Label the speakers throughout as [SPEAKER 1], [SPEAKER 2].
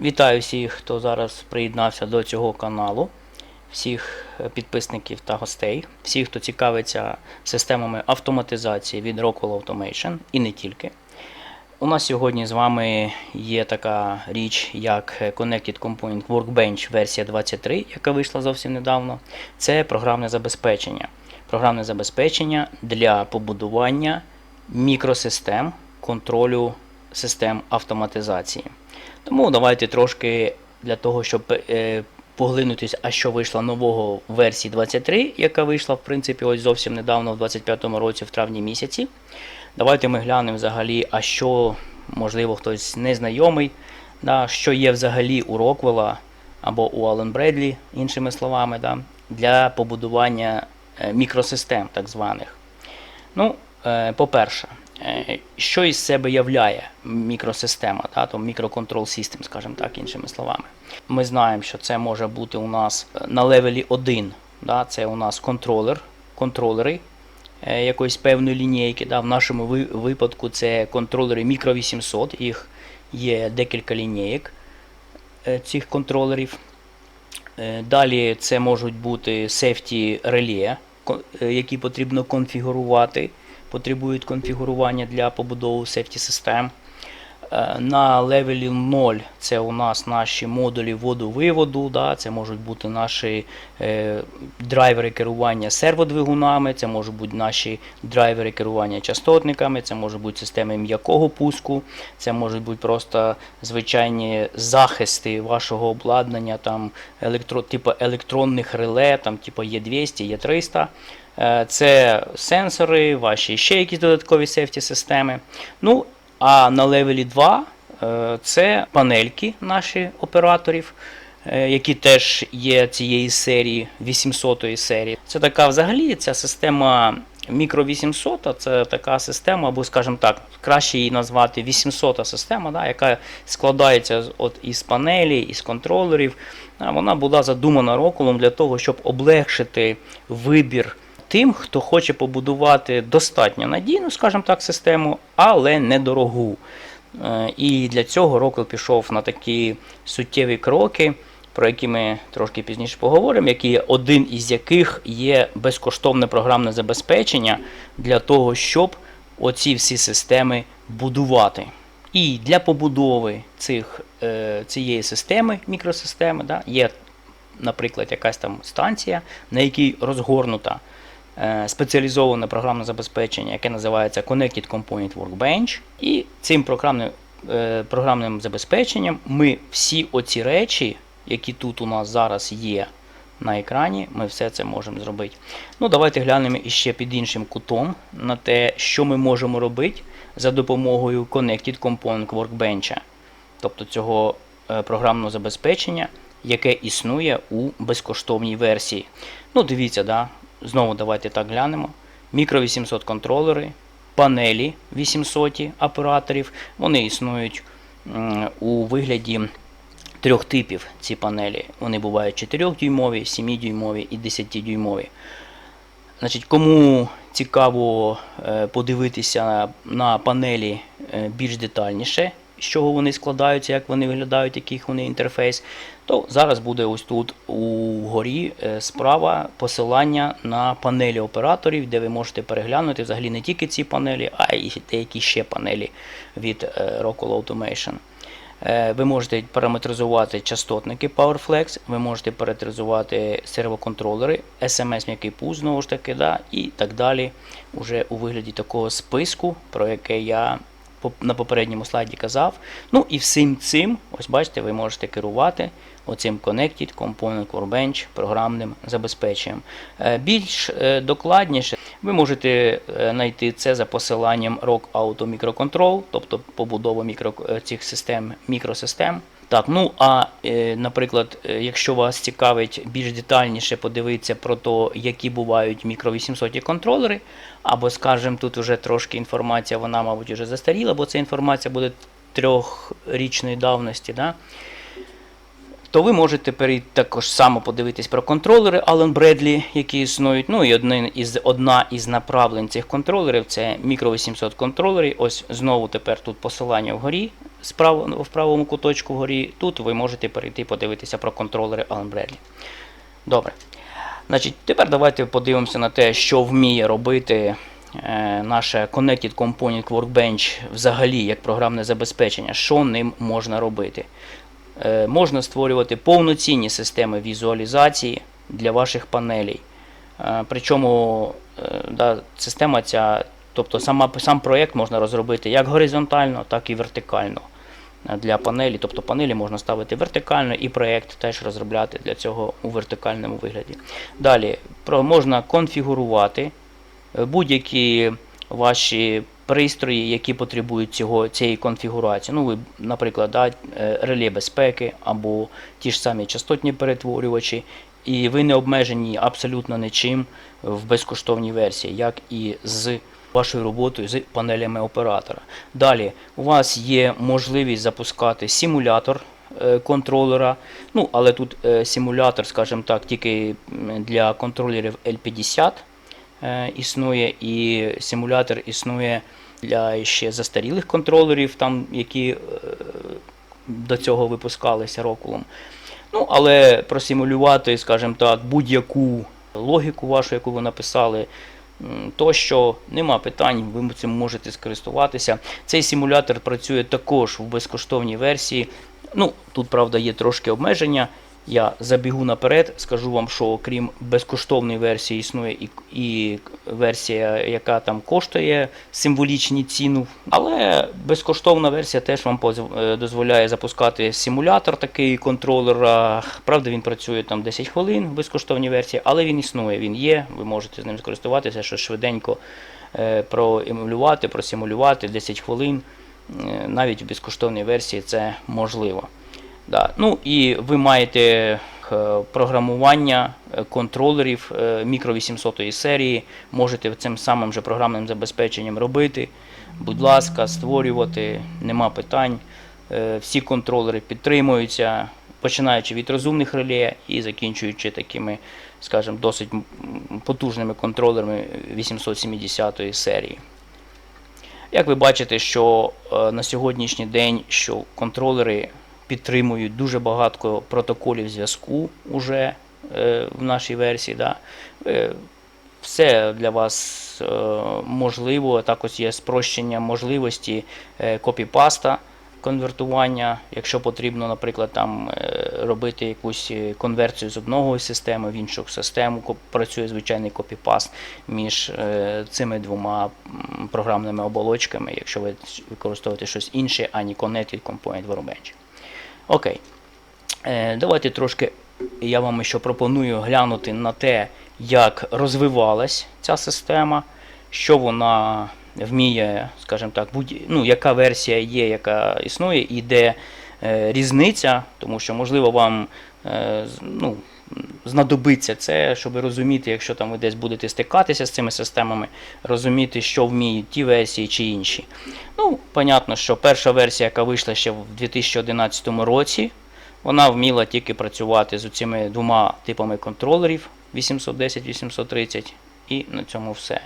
[SPEAKER 1] Вітаю всіх, хто зараз приєднався до цього каналу, всіх е, підписників та гостей, всіх, хто цікавиться системами автоматизації від Rockwell Automation і не тільки. У нас сьогодні з вами є така річ, як Connected Component Workbench версія 23, яка вийшла зовсім недавно. Це програмне забезпечення. Програмне забезпечення для побудування мікросистем контролю систем автоматизації. Тому давайте трошки для того, щоб е, поглинутися, а що вийшло нового в версії 23, яка вийшла, в принципі, ось зовсім недавно, в 25-му році, в травні місяці. Давайте ми глянемо взагалі, а що, можливо, хтось незнайомий, да, що є взагалі у Роквелла або у Ален Бредлі, іншими словами, да, для побудування е, мікросистем так званих. Ну, е, по-перше, що із себе являє мікросистема, та, то мікроконтрол систем, скажімо так, іншими словами. Ми знаємо, що це може бути у нас е, на левелі 1, да, це у нас контролер, контролери е, якоїсь певної лінійки. Да, в нашому випадку це контролери Micro 800, їх є декілька лінійок е, цих контролерів. Е, Далі це можуть бути safety реле, е, які потрібно конфігурувати, потребують конфігурування для побудови safety систем. Е, На левелі 0 це у нас наші модулі вводу-виводу, да, це можуть бути наші е, драйвери керування серводвигунами, це можуть бути наші драйвери керування частотниками, це можуть бути системи м'якого пуску, це можуть бути просто звичайні захисти вашого обладнання, там, електро, типу електронних реле, там, типу Е200, Е300. Е, Це сенсори, ваші ще якісь додаткові сефті системи. Ну, а на левелі 2 е, це панельки наші операторів, е, які теж є цієї серії 800 серії. Це така взагалі ця система мікро 800, це така система, або, скажімо так, краще її назвати 800 система, да, яка складається от із панелі, із контролерів. Вона була задумана роколом для того, щоб облегшити вибір тим, хто хоче побудувати достатньо надійну, скажімо так, систему, але недорогу. Е, І для цього Rockwell пішов на такі суттєві кроки, про які ми трошки пізніше поговоримо, які один із яких є безкоштовне програмне забезпечення для того, щоб оці всі системи будувати. І для побудови цих, е, цієї системи, мікросистеми, да, є, наприклад, якась там станція, на якій розгорнута спеціалізоване програмне забезпечення, яке називається Connected Component Workbench. І цим програмним, е, програмним забезпеченням ми всі оці речі, які тут у нас зараз є на екрані, ми все це можемо зробити. Ну, давайте глянемо іще під іншим кутом на те, що ми можемо робити за допомогою Connected Component Workbench, тобто цього е, програмного забезпечення, яке існує у безкоштовній версії. Ну, дивіться, да? Знову давайте так глянемо. Мікро 800 контролери, панелі 800 операторів, вони існують у вигляді трьох типів ці панелі. Вони бувають 4-дюймові, 7-дюймові і 10-дюймові. Значить, кому цікаво е, подивитися на, панелі е, більш детальніше, з чого вони складаються, як вони виглядають, який вони інтерфейс, то зараз буде ось тут угорі е, справа посилання на панелі операторів, де ви можете переглянути взагалі не тільки ці панелі, а й деякі ще панелі від е, Rockwell Automation. Е, Ви можете параметризувати частотники PowerFlex, ви можете параметризувати сервоконтролери, SMS м'який пуш, знову ж таки, да, і так далі, уже у вигляді такого списку, про яке я на попередньому слайді казав. Ну і всім цим, ось бачите, ви можете керувати оцим Connected Component Workbench програмним забезпеченням. Е, Більш е, докладніше ви можете е, знайти це за посиланням Rock Auto Microcontrol, тобто побудова мікро, цих систем, мікросистем. Так, ну а е, наприклад, е, якщо вас цікавить більш детальніше подивитися про те, які бувають мікро 800 контролери, або, скажімо, тут вже трошки інформація, вона, мабуть, вже застаріла, бо ця інформація буде трьохрічної давності. Да? то ви можете перейти також само подивитись про контролери Allen Bradley, які існують. Ну і один із, одна із направлень цих контролерів це Micro 800 контролери. Ось знову тепер тут посилання вгорі в правому куточку вгорі. Тут ви можете перейти подивитися про контролери Allen Добре. Значить, тепер давайте подивимося на те, що вміє робити е, наше Connected Component Workbench взагалі як програмне забезпечення. Що ним можна робити? Е, можна створювати повноцінні системи візуалізації для ваших панелей. Е, причому е, да, система ця, тобто сама, сам проєкт можна розробити як горизонтально, так і вертикально для панелі. Тобто панелі можна ставити вертикально і проєкт теж розробляти для цього у вертикальному вигляді. Далі можна конфігурувати е, будь-які ваші пристрої, які потребують цього, цієї конфігурації. Ну, ви, наприклад, да, е, реле безпеки або ті ж самі частотні перетворювачі, і ви не обмежені абсолютно нічим в безкоштовній версії, як і з вашою роботою з панелями оператора. Далі у вас є можливість запускати симулятор е, контролера. Ну, але тут е, симулятор, скажімо так, тільки для контролерів L50 е, існує, і симулятор існує для ще застарілих контролерів, там, які до цього випускалися рокулом. Ну, але просимулювати, скажімо так, будь-яку логіку вашу, яку ви написали, м, тощо нема питань, ви цим можете скористуватися. Цей симулятор працює також в безкоштовній версії. Ну, тут, правда, є трошки обмеження. Я забігу наперед, скажу вам, що крім безкоштовної версії існує і, і версія, яка там коштує символічні ціну. Але безкоштовна версія теж вам е, дозволяє запускати симулятор такий контролера. Правда, він працює там 10 хвилин в безкоштовній версії, але він існує, він є. Ви можете з ним скористуватися, що швиденько е, проемулювати, просимулювати 10 хвилин. Е, Навіть в безкоштовній версії це можливо. Да. Ну і ви маєте е, програмування е, контролерів е, мікро 800 серії, можете цим самим же програмним забезпеченням робити. Будь ласка, створювати, нема питань. Всі контролери підтримуються, починаючи від розумних реле і закінчуючи такими, скажімо, досить потужними контролерами 870 серії. Як ви бачите, що на сьогоднішній день що контролери підтримують дуже багато протоколів зв'язку уже е, в нашій версії. Да. Е, все для вас е, можливо. Також є спрощення можливості копіпаста конвертування, якщо потрібно, наприклад, там робити якусь конверсію з одного системи в іншу систему, працює звичайний копіпаст між цими двома програмними оболочками, якщо ви використовуєте щось інше, а не Connected Component Workbench. Окей. Е, Давайте трошки я вам ще пропоную глянути на те, як розвивалась ця система, що вона вміє, скажімо так, будь, ну, яка версія є, яка існує, і де е, різниця, тому що, можливо, вам е, ну, знадобиться це, щоб розуміти, якщо там ви десь будете стикатися з цими системами, розуміти, що вміють ті версії чи інші. Ну, понятно, що перша версія, яка вийшла ще в 2011 році, вона вміла тільки працювати з цими двома типами контролерів 810-830 і на цьому все.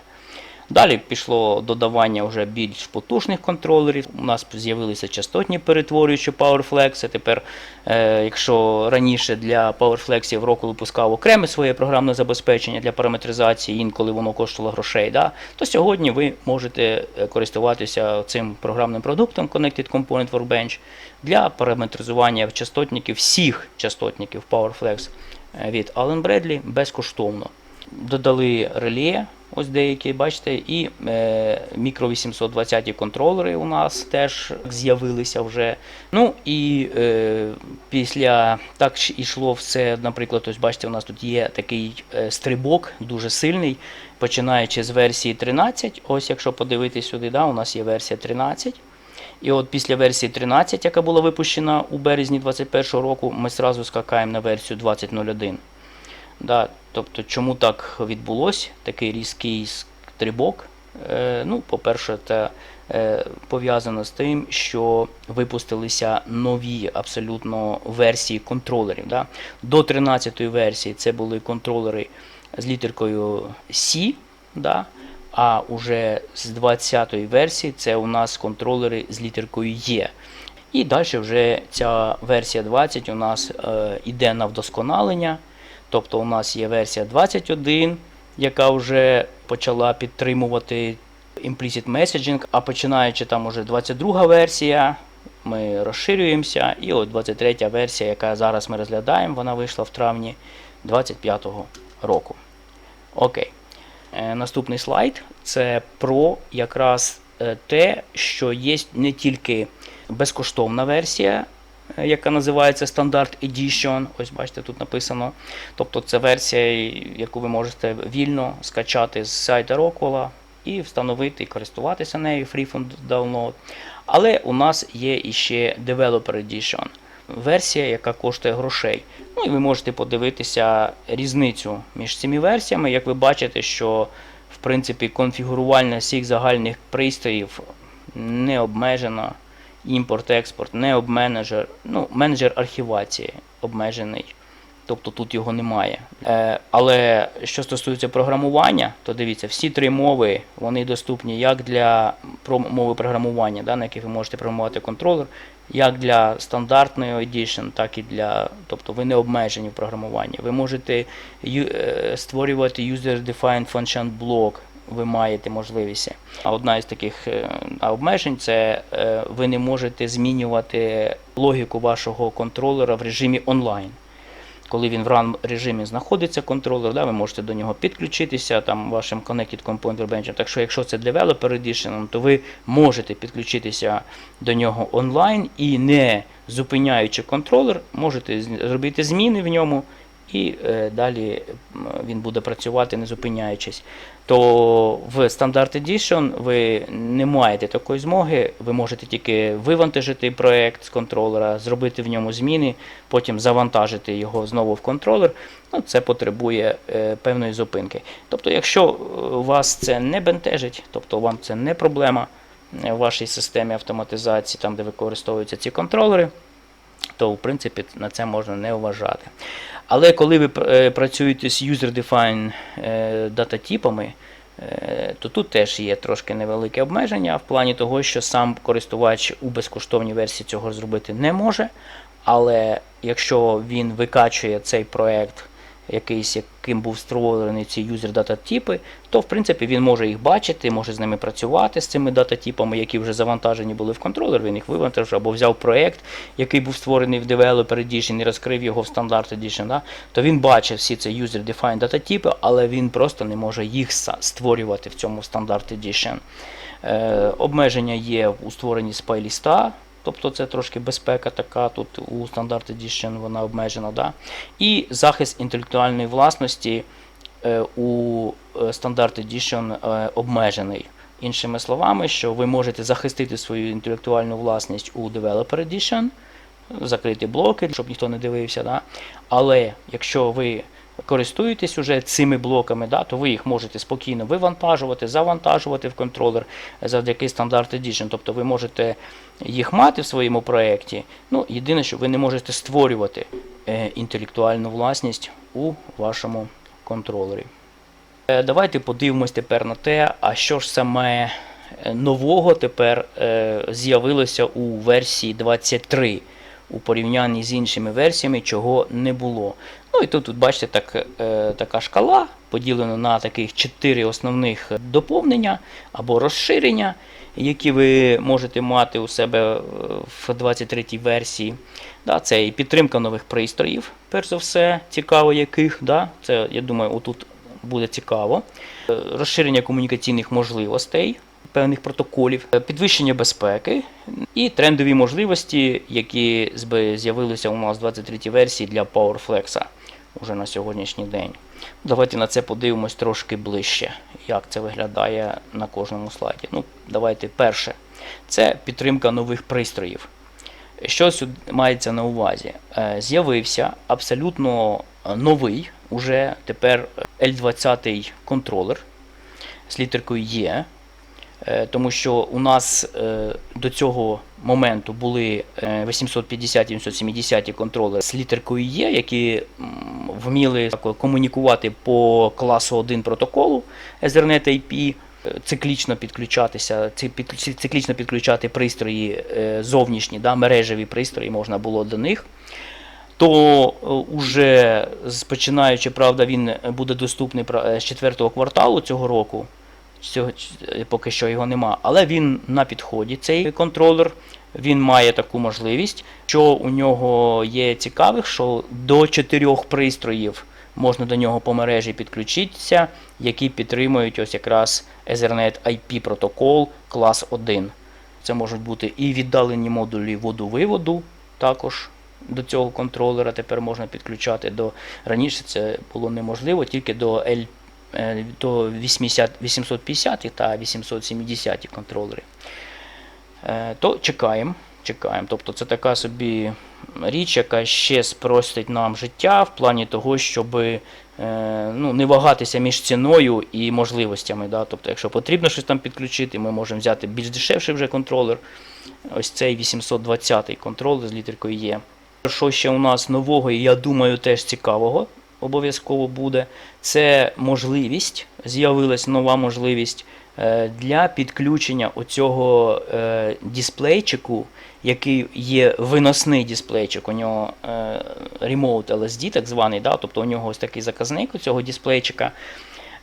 [SPEAKER 1] Далі пішло додавання вже більш потужних контролерів. У нас з'явилися частотні перетворюючі PowerFlex. Тепер, е, якщо раніше для PowerFlex року випускав окреме своє програмне забезпечення для параметризації, інколи воно коштувало грошей, да, то сьогодні ви можете е, користуватися цим програмним продуктом Connected Component Workbench для параметризування частотників всіх частотників PowerFlex е, від Allen Bradley безкоштовно. Додали реле, ось деякі, бачите, і е, мікро 820 контролери у нас теж з'явилися вже. Ну і е, після так ішло все, наприклад, ось бачите, у нас тут є такий е, стрибок, дуже сильний, починаючи з версії 13. Ось якщо подивитись сюди, да, у нас є версія 13. І от після версії 13, яка була випущена у березні 2021 року, ми зразу скакаємо на версію 20.01. Да, тобто, чому так відбулося, такий різкий стрибок? Е, ну, по-перше, це е, пов'язано з тим, що випустилися нові абсолютно версії контролерів. Да? До 13-ї версії це були контролери з літеркою C, да? а уже з 20-ї версії це у нас контролери з літеркою E. І далі вже ця версія 20 у нас е, йде на вдосконалення. Тобто у нас є версія 21, яка вже почала підтримувати implicit messaging, а починаючи там уже 22 версія, ми розширюємося. І от 23 версія, яка зараз ми розглядаємо, вона вийшла в травні 25-го року. Окей. Е, Наступний слайд це про якраз е, те, що є не тільки безкоштовна версія, яка називається Standard Edition. Ось бачите, тут написано. Тобто це версія, яку ви можете вільно скачати з сайта Rockwell і встановити і користуватися нею Free from Download. Але у нас є іще Developer Edition. Версія, яка коштує грошей. Ну і ви можете подивитися різницю між цими версіями. Як ви бачите, що в принципі конфігурувальність всіх загальних пристроїв не обмежена. Імпорт-експорт, не обменеджер, ну, менеджер архівації обмежений. Тобто тут його немає. Е, але що стосується програмування, то дивіться, всі три мови вони доступні як для мови програмування, да, на яких ви можете програмувати контролер, як для стандартної Edition, так і для. Тобто ви не обмежені в програмуванні. Ви можете ю- е, створювати user-defined function block. Ви маєте можливість. А одна із таких е, обмежень це е, ви не можете змінювати логіку вашого контролера в режимі онлайн коли він в ран режимі знаходиться контролер, да, ви можете до нього підключитися там вашим Connected Component Workbench. Так що, якщо це Developer Edition, то ви можете підключитися до нього онлайн і не зупиняючи контролер, можете зробити зміни в ньому. І е, далі він буде працювати не зупиняючись. То в Standard Edition ви не маєте такої змоги. Ви можете тільки вивантажити проект з контролера, зробити в ньому зміни, потім завантажити його знову в контролер. Ну, це потребує е, певної зупинки. Тобто, якщо е, вас це не бентежить, тобто вам це не проблема в вашій системі автоматизації, там де використовуються ці контролери, то в принципі на це можна не вважати. Але коли ви е, працюєте з user-defined дататіпами, дататипами, е, то тут теж є трошки невелике обмеження в плані того, що сам користувач у безкоштовній версії цього зробити не може. Але якщо він викачує цей проект, якийсь, яким був створений ці юзер дататипи, то в принципі він може їх бачити, може з ними працювати з цими дататипами, які вже завантажені були в контролер, він їх вивантажив або взяв проект, який був створений в Developer Edition і розкрив його в Standard Edition, да, то він бачив всі ці user-defined дататипи, але він просто не може їх створювати в цьому Standard Edition. Е, обмеження є у створенні спайліста, тобто це трошки безпека така, тут у Standard Edition вона обмежена. Да? І захист інтелектуальної власності е, у е, Standard Edition е, обмежений. Іншими словами, що ви можете захистити свою інтелектуальну власність у Developer Edition, закрити блоки, щоб ніхто не дивився. Да? Але якщо ви користуєтесь уже цими блоками, да, то ви їх можете спокійно вивантажувати, завантажувати в контролер завдяки Standard Edition. Тобто ви можете їх мати в своєму проєкті. Ну, єдине, що ви не можете створювати е, інтелектуальну власність у вашому контролері. Е, Давайте подивимось тепер на те, а що ж саме е, нового тепер е, з'явилося у версії 23 у порівнянні з іншими версіями, чого не було. Ну і тут, тут бачите, так, е, така шкала поділена на таких чотири основних доповнення або розширення, які ви можете мати у себе е, в 23-й версії. Да, це і підтримка нових пристроїв, перш за все, цікаво яких. Да, це, я думаю, отут буде цікаво. Е, Розширення комунікаційних можливостей, певних протоколів, е, підвищення безпеки і трендові можливості, які з'явилися у нас в 23 версії для PowerFlex уже на сьогоднішній день. Давайте на це подивимось трошки ближче, як це виглядає на кожному слайді. Ну, давайте перше. Це підтримка нових пристроїв. Що сюди мається на увазі? Е, З'явився абсолютно е, новий, уже тепер L20 контролер з літеркою. Е, Тому що у нас е, до цього моменту були е, 850 і 870 контролери з літеркою Є, які вміли комунікувати по класу 1 протоколу Ethernet IP. е, циклічно підключатися, циклічно підключати пристрої е, зовнішні, да, мережеві пристрої можна було до них. То е, уже починаючи, правда, він буде доступний е, з четвертого кварталу цього року. Цього, е, поки що його нема, але він на підході, цей контролер. Він має таку можливість, що у нього є цікавих, що до чотирьох пристроїв можна до нього по мережі підключитися, які підтримують ось якраз Ethernet IP протокол клас 1. Це можуть бути і віддалені модулі водовиводу, також до цього контролера тепер можна підключати до раніше це було неможливо тільки до L, е, до 80, 850 та 870 контролери. Е, То чекаємо. Чекаємо. Тобто це така собі річ, яка ще спростить нам життя в плані того, щоб е, ну, не вагатися між ціною і можливостями. Да? Тобто, якщо потрібно щось там підключити, ми можемо взяти більш дешевший вже контролер. Ось цей 820 контролер з літеркою Є. Що ще у нас нового, і я думаю, теж цікавого обов'язково буде, це можливість, з'явилась нова можливість е, для підключення оцього е, дисплейчику, який є виносний дисплейчик, у нього е, Remote LSD, так званий, да? тобто у нього ось такий заказник у цього дисплейчика.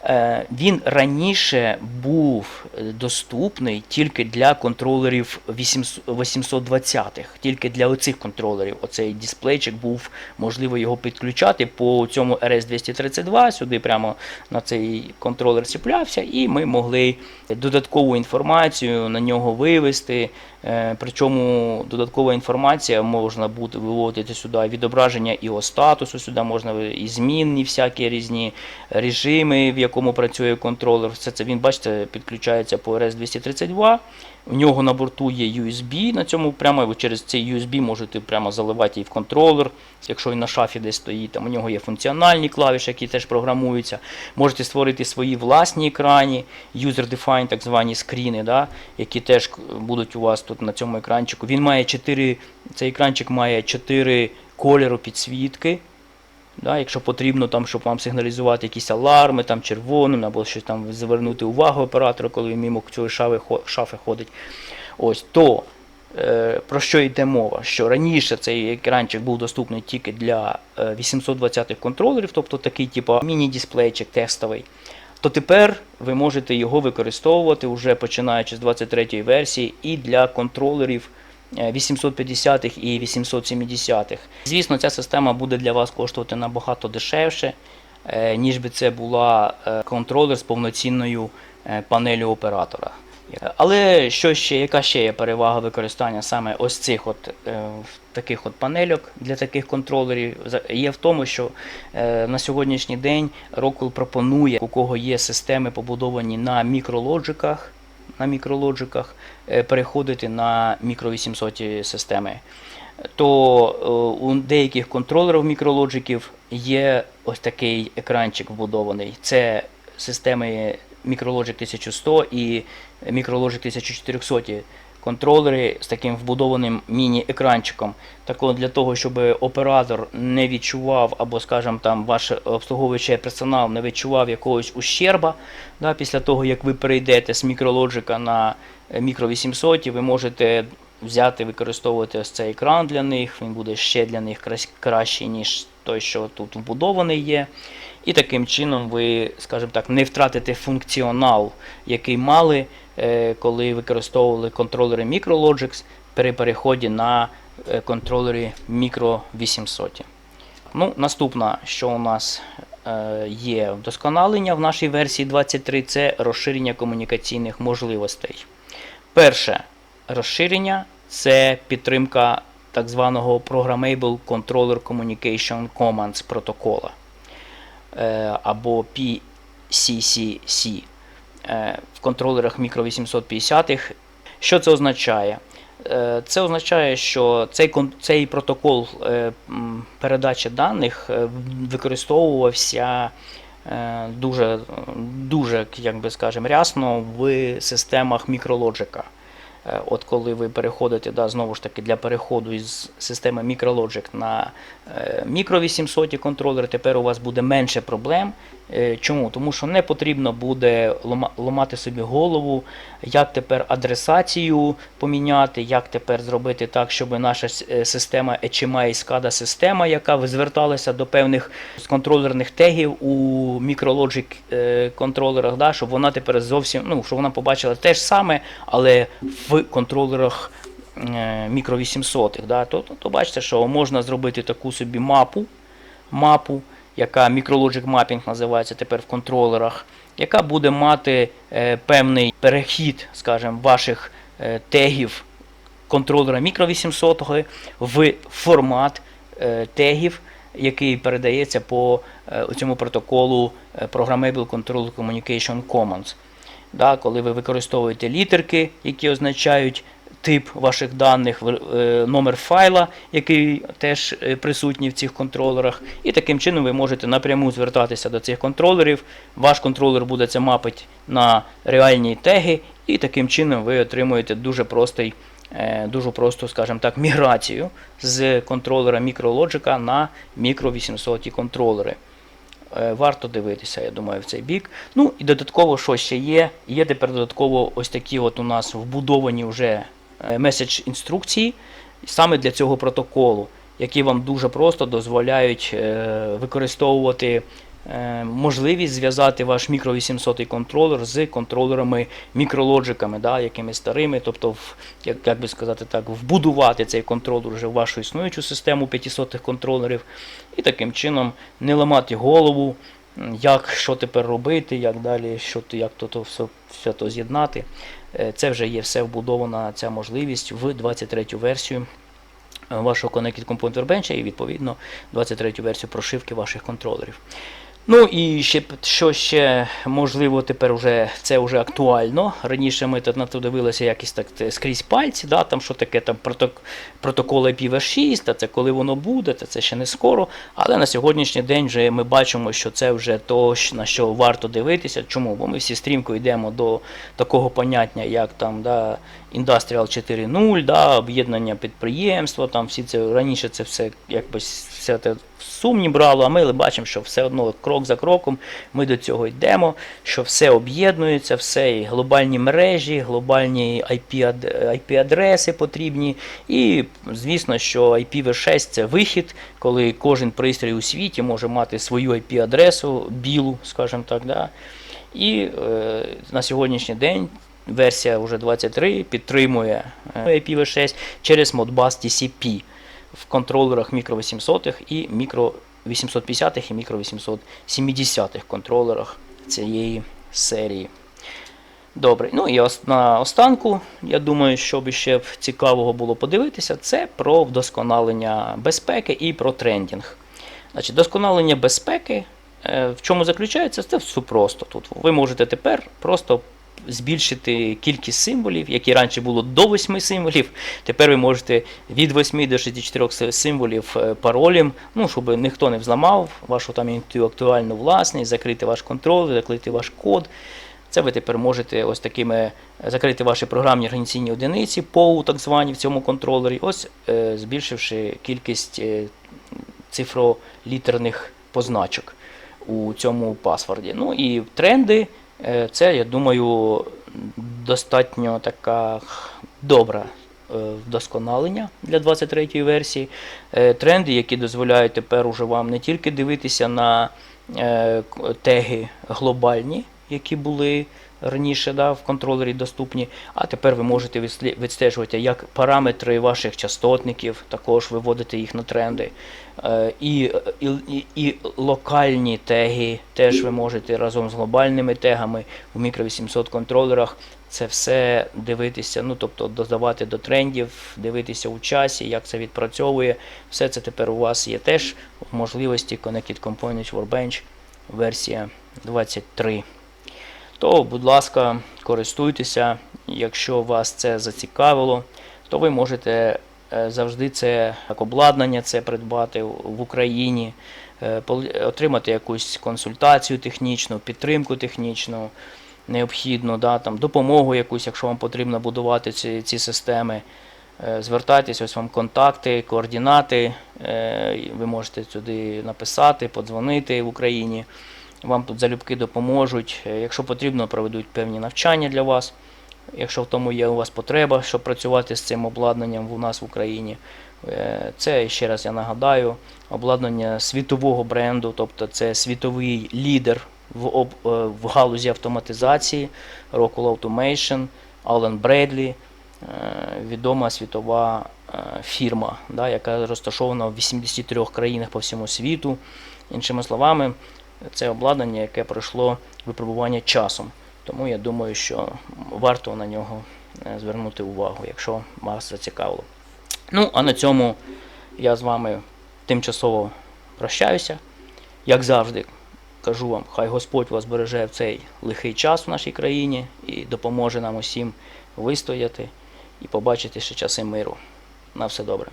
[SPEAKER 1] Е, Він раніше був доступний тільки для контролерів 820-х, тільки для оцих контролерів. Оцей дисплейчик був можливо його підключати по цьому RS232, сюди прямо на цей контролер чіплявся, і ми могли додаткову інформацію на нього вивести. Е, Причому додаткова інформація можна буде виводити сюди відображення його статусу, сюди можна і змінні всякі різні режими, в якому працює контролер. Все це він, бачите, підключається по RS232. У нього на борту є USB. На цьому прямо ви через цей USB можете прямо заливати і в контролер, якщо він на шафі десь стоїть. Там у нього є функціональні клавіші, які теж програмуються. Можете створити свої власні екрані, user-defined так звані скріни, да, які теж будуть у вас тут на цьому екранчику. Він має 4, цей екранчик має 4 кольору підсвітки. Да, якщо потрібно, там, щоб вам сигналізувати якісь аларми, там, червоним, або щось там звернути увагу оператора, коли він мимо цієї шафи, шафи ходить. Ось, то е, про що йде мова? Що раніше цей екранчик був доступний тільки для е, 820 контролерів, тобто такий типу міні-дисплейчик тестовий. То тепер ви можете його використовувати вже починаючи з 23 версії і для контролерів е, 850-х і 870-х. Звісно, ця система буде для вас коштувати набагато дешевше, е, ніж би це була е, контролер з повноцінною е, панелю оператора. Але що ще, яка ще є перевага використання саме ось цих от е, таких от панельок для таких контролерів? Є в тому, що е, на сьогоднішній день Rockwell пропонує, у кого є системи побудовані на мікрологіках, на мікрологіках, е, переходити на мікро 800 системи. То е, у деяких контролерів мікрологіків є ось такий екранчик вбудований. Це системи Micrologic 1100 і Micrologic 1400 контролери з таким вбудованим міні-екранчиком. Так от, для того, щоб оператор не відчував, або, скажімо, там ваш обслуговуючий персонал не відчував якогось ущерба, да, після того, як ви перейдете з мікрологіка на мікро 800, ви можете взяти, використовувати ось цей екран для них, він буде ще для них кращий, ніж той, що тут вбудований є. І таким чином ви, скажімо так, не втратите функціонал, який мали, е, коли використовували контролери MicroLogix при переході на е, контролери Micro 800. Ну, наступне, що у нас е, є вдосконалення в нашій версії 23, це розширення комунікаційних можливостей. Перше розширення це підтримка так званого Programmable Controller Communication Commands протокола або PCCC е, в контролерах мікро 850. Що це означає? Е, Це означає, що цей, цей протокол е, передачі даних е, використовувався е, дуже, дуже як би скажемо, рясно в системах мікрологіка. Е, От коли ви переходите, да, знову ж таки, для переходу із системи MicroLogic на е, Micro 800 контролер, тепер у вас буде менше проблем. Е, Чому? Тому що не потрібно буде лома- ламати собі голову, як тепер адресацію поміняти, як тепер зробити так, щоб наша е, система HMI SCADA система, яка зверталася до певних контролерних тегів у MicroLogic е, да, щоб вона тепер зовсім, ну, щоб вона побачила те ж саме, але в контролерах мікро 800, да, то, то, то бачите, що можна зробити таку собі мапу, мапу, яка MicroLogic Mapping називається тепер в контролерах, яка буде мати е, певний перехід, скажімо, ваших е, тегів контролера Micro 800 в формат е, тегів, який передається по цьому протоколу Programmable Control Communication Commons. Да, коли ви використовуєте літерки, які означають тип ваших даних, е, номер файла, який теж е, присутній в цих контролерах, і таким чином ви можете напряму звертатися до цих контролерів. Ваш контролер буде це мапити на реальні теги, і таким чином ви отримуєте дуже простий, е, дуже просту, скажімо так, міграцію з контролера MicroLogic на Micro 800 контролери. Варто дивитися, я думаю, в цей бік. Ну і додатково, що ще є? Є тепер додатково ось такі от у нас вбудовані вже меседж інструкції саме для цього протоколу, які вам дуже просто дозволяють е, використовувати е, можливість зв'язати ваш мікро 800 контролер з контролерами мікрологіками, да, якимись старими, тобто, в, як, як би сказати так, вбудувати цей контролер вже в вашу існуючу систему 500 контролерів, і таким чином не ламати голову, як що тепер робити, як далі, що як то, то все, все то з'єднати. Е, Це вже є все вбудована ця можливість в 23-ю версію е, вашого Connected Component Workbench і відповідно 23-ю версію прошивки ваших контролерів. Ну і ще що ще можливо тепер уже це вже актуально. Раніше ми тут на то дивилися якісь так скрізь пальці, да, там що таке там проток, протокол IPv6, та це коли воно буде, та це ще не скоро. Але на сьогоднішній день вже ми бачимо, що це вже то, на що варто дивитися. Чому? Бо ми всі стрімко йдемо до такого поняття, як там да, Industrial 4.0, да, об'єднання підприємства, там всі це раніше це все якось все в сумні брало, а ми бачимо, що все одно крок за кроком ми до цього йдемо, що все об'єднується, все і глобальні мережі, глобальні IP-ад- IP-адреси потрібні. І звісно, що IPv6 це вихід, коли кожен пристрій у світі може мати свою IP-адресу, білу, скажімо так. Да? І е, на сьогоднішній день версія вже 23 підтримує е, IPv6 через Modbus TCP в контролерах мікро 800 і мікро 850 і мікро 870 контролерах цієї серії. Добре, ну і на останку, я думаю, що би ще цікавого було подивитися, це про вдосконалення безпеки і про трендінг. Значить, вдосконалення безпеки е, в чому заключається? Це все просто тут. Ви можете тепер просто збільшити кількість символів, які раніше було до 8 символів. Тепер ви можете від 8 до 64 символів е, паролем, ну, щоб ніхто не взламав вашу там інтелектуальну власність, закрити ваш контроль, закрити ваш код. Це ви тепер можете ось такими е, закрити ваші програмні організаційні одиниці, POU, так звані в цьому контролері, ось е, збільшивши кількість цифролітерних позначок у цьому паспорті. Ну і тренди, це, я думаю, достатньо така добра е, вдосконалення для 23-ї версії. Е, Тренди, які дозволяють тепер уже вам не тільки дивитися на е, теги глобальні, які були раніше да, в контролері доступні, а тепер ви можете відстежувати як параметри ваших частотників, також виводити їх на тренди. Е, І, і, і, локальні теги теж ви можете разом з глобальними тегами у мікро 800 контролерах це все дивитися, ну тобто додавати до трендів, дивитися у часі, як це відпрацьовує. Все це тепер у вас є теж в можливості Connected Components Workbench версія 23. То, будь ласка, користуйтеся, якщо вас це зацікавило, то ви можете е, завжди це як обладнання це придбати в Україні, е, отримати якусь консультацію технічну, підтримку технічну. необхідну, да, там, допомогу якусь, якщо вам потрібно будувати ці, ці системи. Е, Звертайтесь, ось вам контакти, координати. Ви можете сюди написати, подзвонити в Україні. Вам тут залюбки допоможуть. Е, Якщо потрібно, проведуть певні навчання для вас. Якщо в тому є у вас потреба, щоб працювати з цим обладнанням у нас в Україні. Е, Це ще раз я нагадаю, обладнання світового бренду, тобто це світовий лідер в, об, е, в галузі автоматизації, Rockwell Automation, Allen е, відома світова фірма, да, яка розташована в 83 країнах по всьому світу. Іншими словами, це обладнання, яке пройшло випробування часом. Тому я думаю, що варто на нього е, звернути увагу, якщо вас зацікавило. Ну, а на цьому я з вами тимчасово прощаюся. Як завжди, кажу вам, хай Господь вас береже в цей лихий час в нашій країні і допоможе нам усім вистояти і побачити ще часи миру. На все добре.